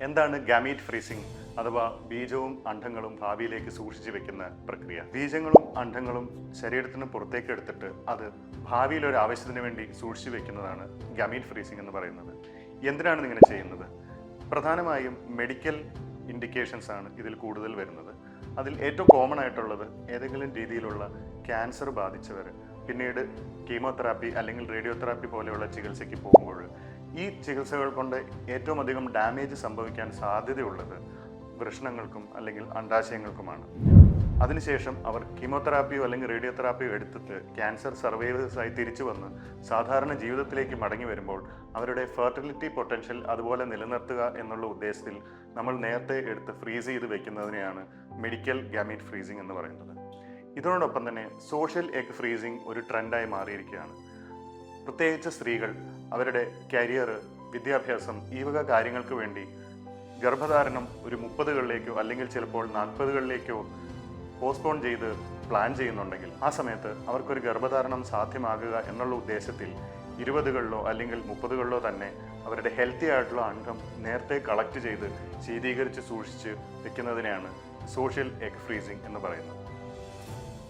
എന്താണ് gamete freezing അഥവാ ബീജവും അണ്ഡങ്ങളും ഭാവിയിലേക്ക് സൂക്ഷിച്ചു വെക്കുന്ന പ്രക്രിയ? ബീജങ്ങളും അണ്ഡങ്ങളും ശരീരത്തിന് പുറത്തേക്ക് എടുത്തിട്ട് അത് ഭാവിയിൽ ഒരു ആവശ്യത്തിന് വേണ്ടി സൂക്ഷിച്ചു വെക്കുന്നതാണ് ഗാമീറ്റ് ഫ്രീസിംഗ് എന്ന് പറയുന്നത്. എന്തിനാണ് ഇങ്ങനെ ചെയ്യുന്നത്? പ്രധാനമായും മെഡിക്കൽ ഇൻഡിക്കേഷൻസ് ആണ് ഇതിൽ കൂടുതൽ വരുന്നത്. അതിൽ ഏറ്റവും കോമൺ ആയിട്ടുള്ളത് ഏതെങ്കിലും രീതിയിലുള്ള ക്യാൻസർ ബാധിച്ചവർ പിന്നീട് കീമോതെറാപ്പി അല്ലെങ്കിൽ റേഡിയോതെറാപ്പി പോലെയുള്ള ചികിത്സയ്ക്ക് പോകുമ്പോൾ ഈ ചികിത്സകൾ കൊണ്ട് ഏറ്റവും അധികം ഡാമേജ് സംഭവിക്കാൻ സാധ്യതയുള്ളത് വൃഷണങ്ങൾക്കും അല്ലെങ്കിൽ അണ്ടാശയങ്ങൾക്കുമാണ് അതിനുശേഷം അവർ കീമോതെറാപ്പിയോ അല്ലെങ്കിൽ റേഡിയോതെറാപ്പിയോ എടുത്തിട്ട് ക്യാൻസർ സർവൈവേഴ്സായി തിരിച്ചു വന്ന് സാധാരണ ജീവിതത്തിലേക്ക് മടങ്ങി വരുമ്പോൾ അവരുടെ ഫെർട്ടിലിറ്റി പൊട്ടൻഷ്യൽ അതുപോലെ നിലനിർത്തുക എന്നുള്ള ഉദ്ദേശത്തിൽ നമ്മൾ നേരത്തെ എടുത്ത് ഫ്രീസ് ചെയ്ത് വെക്കുന്നതിനെയാണ് മെഡിക്കൽ ഗാമീറ്റ് ഫ്രീസിംഗ് എന്ന് പറയുന്നത്. ഇതിനോടൊപ്പം തന്നെ സോഷ്യൽ എഗ് ഫ്രീസിംഗ് ഒരു ട്രെൻഡായി മാറിയിരിക്കുകയാണ്. പ്രത്യേകിച്ച് സ്ത്രീകൾ അവരുടെ കരിയർ വിദ്യാഭ്യാസം ഈ വക കാര്യങ്ങൾക്ക് വേണ്ടി ഗർഭധാരണം ഒരു മുപ്പതുകളിലേക്കോ അല്ലെങ്കിൽ ചിലപ്പോൾ നാൽപ്പതുകളിലേക്കോ പോസ്റ്റ്പോൺ ചെയ്ത് പ്ലാൻ ചെയ്യുന്നുണ്ടെങ്കിൽ ആ സമയത്ത് അവർക്കൊരു ഗർഭധാരണം സാധ്യമാകുക എന്നുള്ള ഉദ്ദേശത്തിൽ ഇരുപതുകളിലോ അല്ലെങ്കിൽ മുപ്പതുകളിലോ തന്നെ അവരുടെ ഹെൽത്തി ആയിട്ടുള്ള അംഗം നേരത്തെ കളക്ട് ചെയ്ത് ശീതീകരിച്ച് സൂക്ഷിച്ച് വെക്കുന്നതിനെയാണ് സോഷ്യൽ എഗ് ഫ്രീസിംഗ് എന്ന് പറയുന്നത്.